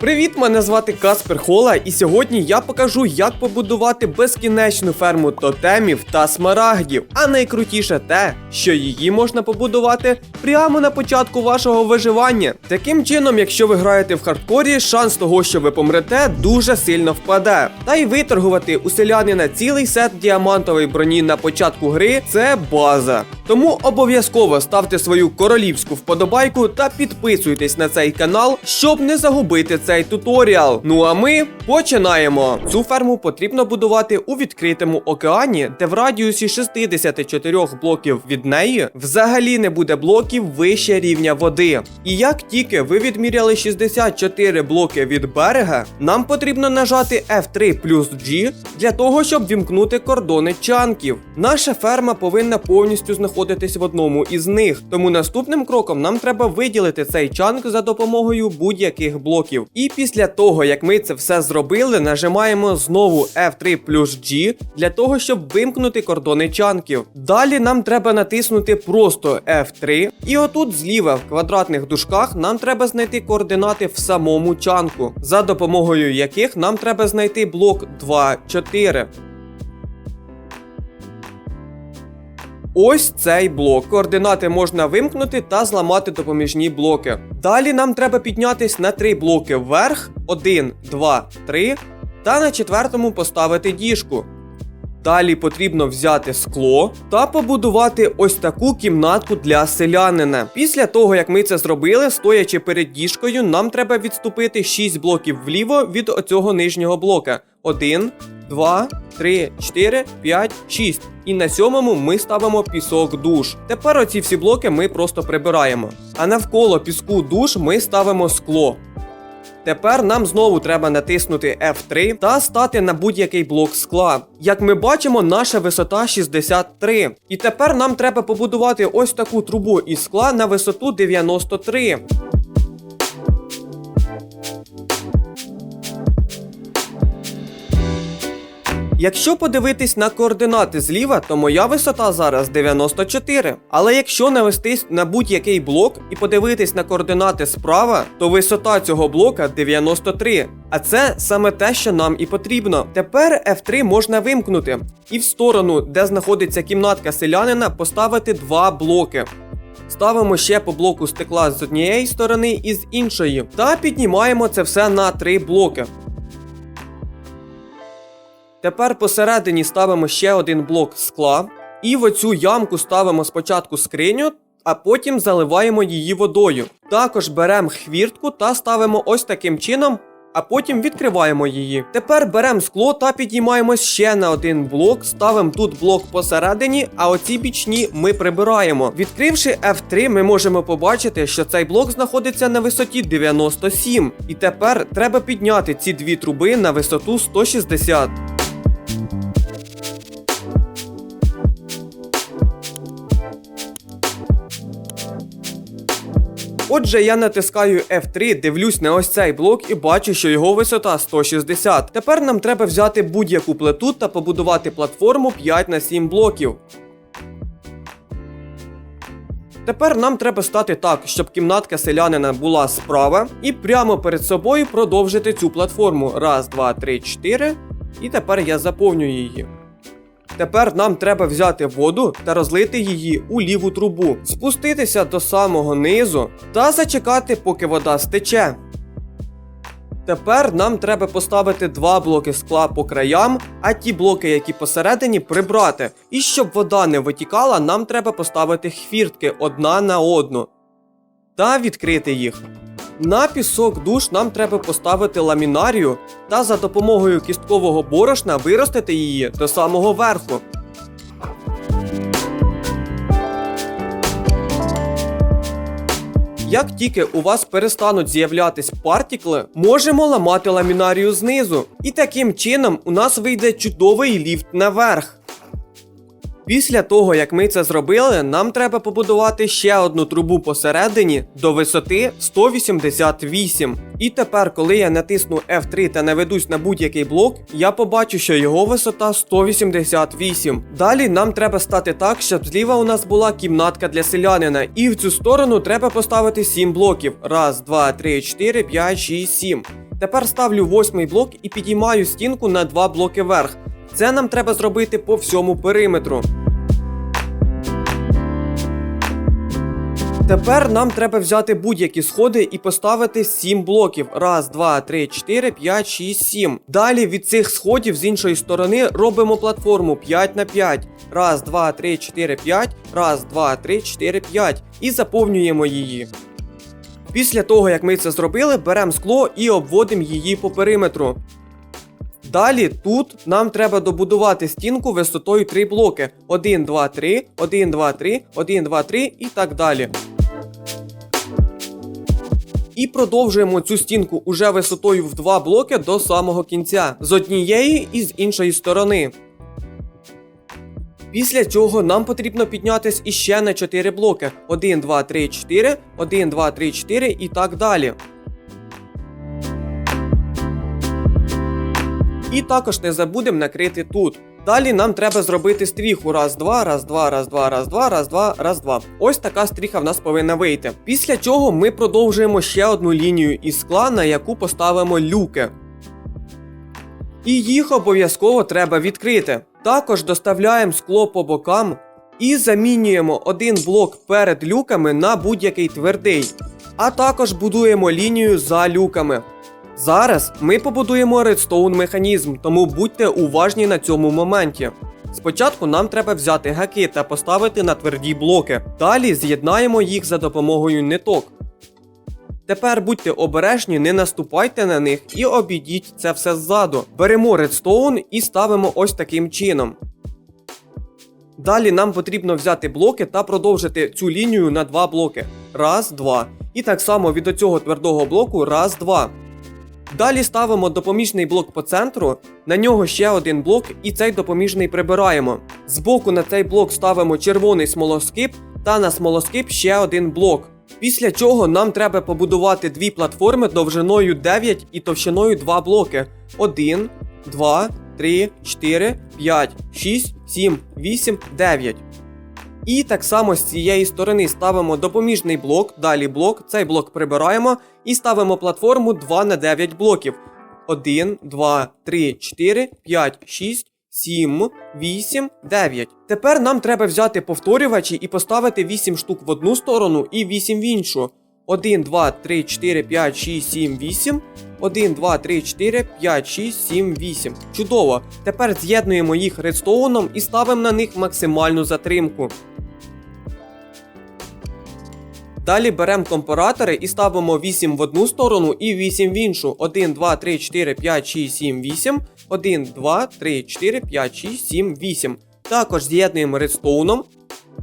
Привіт, мене звати Каспер Хола, і сьогодні я покажу, як побудувати безкінечну ферму тотемів та смарагдів. А найкрутіше те, що її можна побудувати прямо на початку вашого виживання. Таким чином, якщо ви граєте в хардкорі, шанс того, що ви помрете, дуже сильно впаде. Та й виторгувати у селянина цілий сет діамантової броні на початку гри це база. Тому обов'язково ставте свою королівську вподобайку та підписуйтесь на цей канал, щоб не загубити цей туторіал. Ну а ми починаємо. Цю ферму потрібно будувати у відкритому океані, де в радіусі 64 блоків від неї взагалі не буде блоків вище рівня води. І як тільки ви відміряли 64 блоки від берега, нам потрібно нажати F3 плюс G для того, щоб вімкнути кордони чанків. Наша ферма повинна повністю знаходитись в одному із них. Тому наступним кроком нам треба виділити цей чанк за допомогою будь-яких блоків. І після того, як ми це все зробили, нажимаємо знову F3 плюс G для того, щоб вимкнути кордони чанків. Далі нам треба натиснути просто F3, і отут зліва в квадратних дужках нам треба знайти координати в самому чанку, за допомогою яких нам треба знайти блок 2, 4. Ось цей блок. Координати можна вимкнути та зламати допоміжні блоки. Далі нам треба піднятись на три блоки вверх: 1, 2, 3, та на четвертому поставити діжку. Далі потрібно взяти скло та побудувати ось таку кімнатку для селянина. Після того, як ми це зробили, стоячи перед діжкою, нам треба відступити 6 блоків вліво від оцього нижнього блока. 1, 2, 3, 4, 5, 6. І на сьомому ми ставимо пісок душ. Тепер оці всі блоки ми просто прибираємо. А навколо піску душ ми ставимо скло. Тепер нам знову треба натиснути F3 та стати на будь-який блок скла. Як ми бачимо, наша висота 63. І тепер нам треба побудувати ось таку трубу із скла на висоту 93. Якщо подивитись на координати зліва, то моя висота зараз 94. Але якщо навестись на будь-який блок і подивитись на координати справа, то висота цього блока 93. А це саме те, що нам і потрібно. Тепер F3 можна вимкнути, і в сторону, де знаходиться кімнатка селянина, поставити два блоки. Ставимо ще по блоку стекла з однієї сторони і з іншої, та піднімаємо це все на три блоки. Тепер посередині ставимо ще один блок скла. І в оцю ямку ставимо спочатку скриню, а потім заливаємо її водою. Також беремо хвіртку та ставимо ось таким чином, а потім відкриваємо її. Тепер беремо скло та підіймаємось ще на один блок, ставимо тут блок посередині, а оці бічні ми прибираємо. Відкривши F3, ми можемо побачити, що цей блок знаходиться на висоті 97. І тепер треба підняти ці дві труби на висоту 160. Отже, я натискаю F3, дивлюсь на ось цей блок і бачу, що його висота 160. Тепер нам треба взяти будь-яку плиту та побудувати платформу 5 на 7 блоків. Тепер нам треба стати так, щоб кімнатка селянина була справа, і прямо перед собою продовжити цю платформу. Раз, два, три, чотири. І тепер я заповню її. Тепер нам треба взяти воду та розлити її у ліву трубу, спуститися до самого низу та зачекати, поки вода стече. Тепер нам треба поставити два блоки скла по краям, а ті блоки, які посередині, прибрати. І щоб вода не витікала, нам треба поставити хвіртки одна на одну та відкрити їх. На пісок душ нам треба поставити ламінарію та за допомогою кісткового борошна виростити її до самого верху. Як тільки у вас перестануть з'являтись партікли, можемо ламати ламінарію знизу. І таким чином у нас вийде чудовий ліфт наверх. Після того, як ми це зробили, нам треба побудувати ще одну трубу посередині до висоти 188. І тепер, коли я натисну F3 та наведусь на будь-який блок, я побачу, що його висота 188. Далі нам треба стати так, щоб зліва у нас була кімнатка для селянина. І в цю сторону треба поставити 7 блоків. Раз, два, три, чотири, п'ять, шість, сім. Тепер ставлю восьмий блок і підіймаю стінку на два блоки вверх. Це нам треба зробити по всьому периметру. Тепер нам треба взяти будь-які сходи і поставити 7 блоків. Раз, два, три, чотири, п'ять, шість, сім. Далі від цих сходів з іншої сторони робимо платформу 5 на 5. Раз, два, три, чотири, п'ять. Раз, два, три, чотири, п'ять. І заповнюємо її. Після того, як ми це зробили, беремо скло і обводимо її по периметру. Далі тут нам треба добудувати стінку висотою 3 блоки. 1, 2, 3, 1, 2, 3, 1, 2, 3 і так далі. І продовжуємо цю стінку уже висотою в 2 блоки до самого кінця. З однієї і з іншої сторони. Після цього нам потрібно піднятись іще на 4 блоки. 1, 2, 3, 4, 1, 2, 3, 4 і так далі. І також не забудемо накрити тут. Далі нам треба зробити стріху. Раз, два, раз, два, раз, два, раз, два, раз, два, раз, два. Ось така стріха в нас повинна вийти. Після чого ми продовжуємо ще одну лінію із скла, на яку поставимо люки. І їх обов'язково треба відкрити. Також доставляємо скло по бокам і замінюємо один блок перед люками на будь-який твердий. А також будуємо лінію за люками. Зараз ми побудуємо редстоун механізм, тому будьте уважні на цьому моменті. Спочатку нам треба взяти гаки та поставити на тверді блоки. Далі з'єднаємо їх за допомогою ниток. Тепер будьте обережні, не наступайте на них і обійдіть це все ззаду. Беремо редстоун і ставимо ось таким чином. Далі нам потрібно взяти блоки та продовжити цю лінію на два блоки. Раз, два. І так само від оцього твердого блоку раз, два. Далі ставимо допоміжний блок по центру, на нього ще один блок, і цей допоміжний прибираємо. Збоку на цей блок ставимо червоний смолоскип та на смолоскип ще один блок. Після чого нам треба побудувати дві платформи довжиною 9 і товщиною 2 блоки. 1, 2, 3, 4, 5, 6, 7, 8, 9. І так само з цієї сторони ставимо допоміжний блок, далі блок, цей блок прибираємо і ставимо платформу 2 на 9 блоків. 1, 2, 3, 4, 5, 6, 7, 8, 9. Тепер нам треба взяти повторювачі і поставити 8 штук в одну сторону і 8 в іншу. 1, 2, 3, 4, 5, 6, 7, 8. 1, 2, 3, 4, 5, 6, 7, 8. Чудово. Тепер з'єднуємо їх редстоуном і ставимо на них максимальну затримку. Далі беремо компаратори і ставимо 8 в одну сторону і 8 в іншу. 1, 2, 3, 4, 5, 6, 7, 8. 1, 2, 3, 4, 5, 6, 7, 8. Також з'єднуємо редстоуном.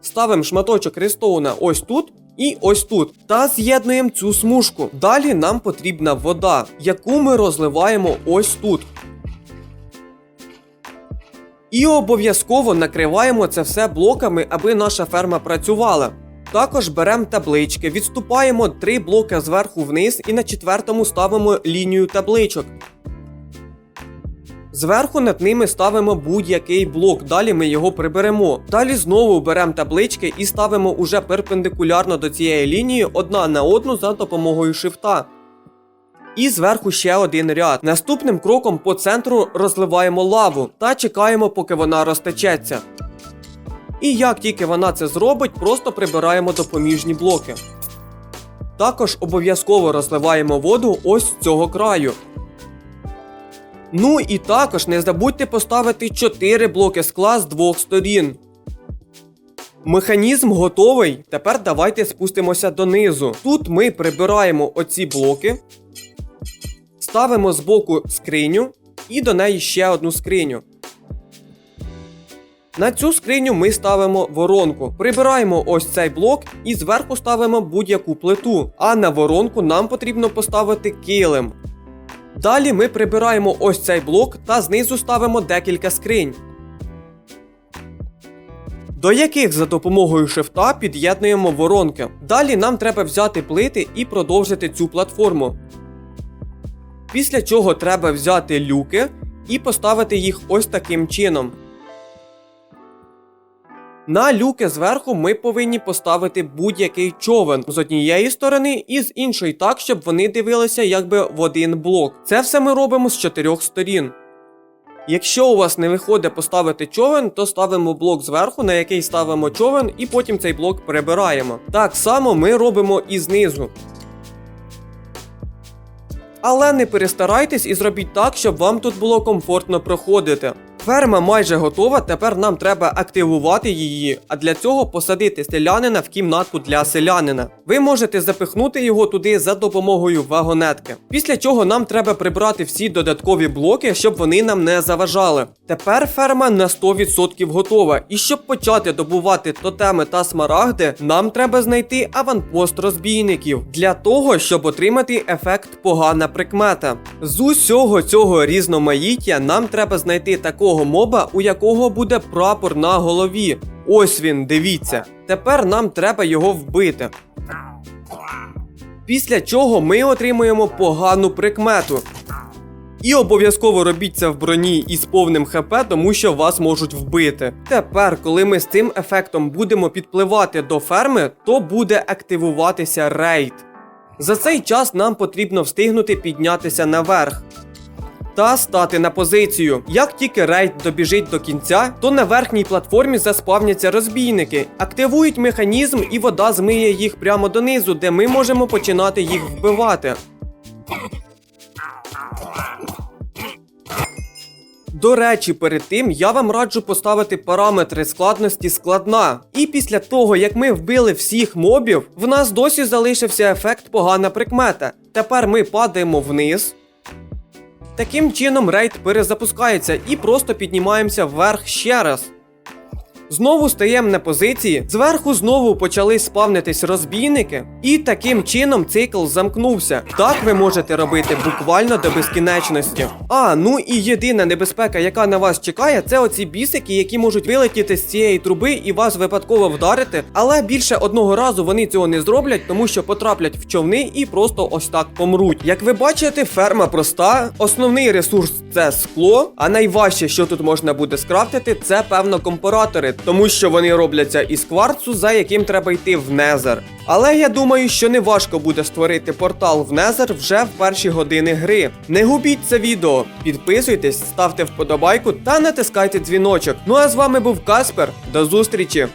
Ставимо шматочок редстоуна ось тут і ось тут. Та з'єднуємо цю смужку. Далі нам потрібна вода, яку ми розливаємо ось тут. І обов'язково накриваємо це все блоками, аби наша ферма працювала. Також беремо таблички, відступаємо 3 блоки зверху вниз і на четвертому ставимо лінію табличок. Зверху над ними ставимо будь-який блок, далі ми його приберемо. Далі знову беремо таблички і ставимо уже перпендикулярно до цієї лінії одна на одну за допомогою шифта. І зверху ще один ряд. Наступним кроком по центру розливаємо лаву та чекаємо, поки вона розтечеться. І як тільки вона це зробить, просто прибираємо допоміжні блоки. Також обов'язково розливаємо воду ось з цього краю. Ну і також не забудьте поставити 4 блоки скла з двох сторін. Механізм готовий. Тепер давайте спустимося донизу. Тут ми прибираємо оці блоки, ставимо збоку скриню і до неї ще одну скриню. На цю скриню ми ставимо воронку. Прибираємо ось цей блок і зверху ставимо будь-яку плиту. А на воронку нам потрібно поставити килим. Далі ми прибираємо ось цей блок та знизу ставимо декілька скринь. До яких за допомогою шифта під'єднуємо воронки. Далі нам треба взяти плити і продовжити цю платформу. Після чого треба взяти люки і поставити їх ось таким чином. На люки зверху ми повинні поставити будь-який човен з однієї сторони і з іншої так, щоб вони дивилися якби в один блок. Це все ми робимо з чотирьох сторін. Якщо у вас не виходить поставити човен, то ставимо блок зверху, на який ставимо човен, і потім цей блок прибираємо. Так само ми робимо і знизу. Але не перестарайтесь і зробіть так, щоб вам тут було комфортно проходити. Ферма майже готова, тепер нам треба активувати її, а для цього посадити селянина в кімнатку для селянина. Ви можете запихнути його туди за допомогою вагонетки. Після чого нам треба прибрати всі додаткові блоки, щоб вони нам не заважали. Тепер ферма на 100% готова, і щоб почати добувати тотеми та смарагди, нам треба знайти аванпост розбійників для того, щоб отримати ефект погана прикмета. З усього цього різноманіття нам треба знайти такого моба, у якого буде прапор на голові. Ось він, дивіться. Тепер нам треба його вбити. Після чого ми отримуємо погану прикмету. І обов'язково робіть це в броні із повним ХП, тому що вас можуть вбити. Тепер, коли ми з цим ефектом будемо підпливати до ферми, то буде активуватися рейд. За цей час нам потрібно встигнути піднятися наверх. Та стати на позицію. Як тільки рейд добіжить до кінця, то на верхній платформі заспавняться розбійники, активують механізм і вода змиє їх прямо донизу, де ми можемо починати їх вбивати. До речі, перед тим я вам раджу поставити параметри складності складна. І після того, як ми вбили всіх мобів, в нас досі залишився ефект погана прикмета. Тепер ми падаємо вниз. Таким чином рейд перезапускається і просто піднімаємося вверх ще раз. Знову стаємо на позиції, зверху знову почали спавнитись розбійники, і таким чином цикл замкнувся. Так ви можете робити буквально до безкінечності. А, ну і єдина небезпека, яка на вас чекає, це оці бісики, які можуть вилетіти з цієї труби і вас випадково вдарити. Але більше одного разу вони цього не зроблять, тому що потраплять в човни і просто ось так помруть. Як ви бачите, ферма проста. Основний ресурс це скло, а найважче, що тут можна буде скрафтити, це певно компаратори, тому що вони робляться із кварцу, за яким треба йти в Незер. Але я думаю, що не важко буде створити портал в Незер вже в перші години гри. Не губіть це відео, підписуйтесь, ставте вподобайку та натискайте дзвіночок. Ну а з вами був Каспер. До зустрічі!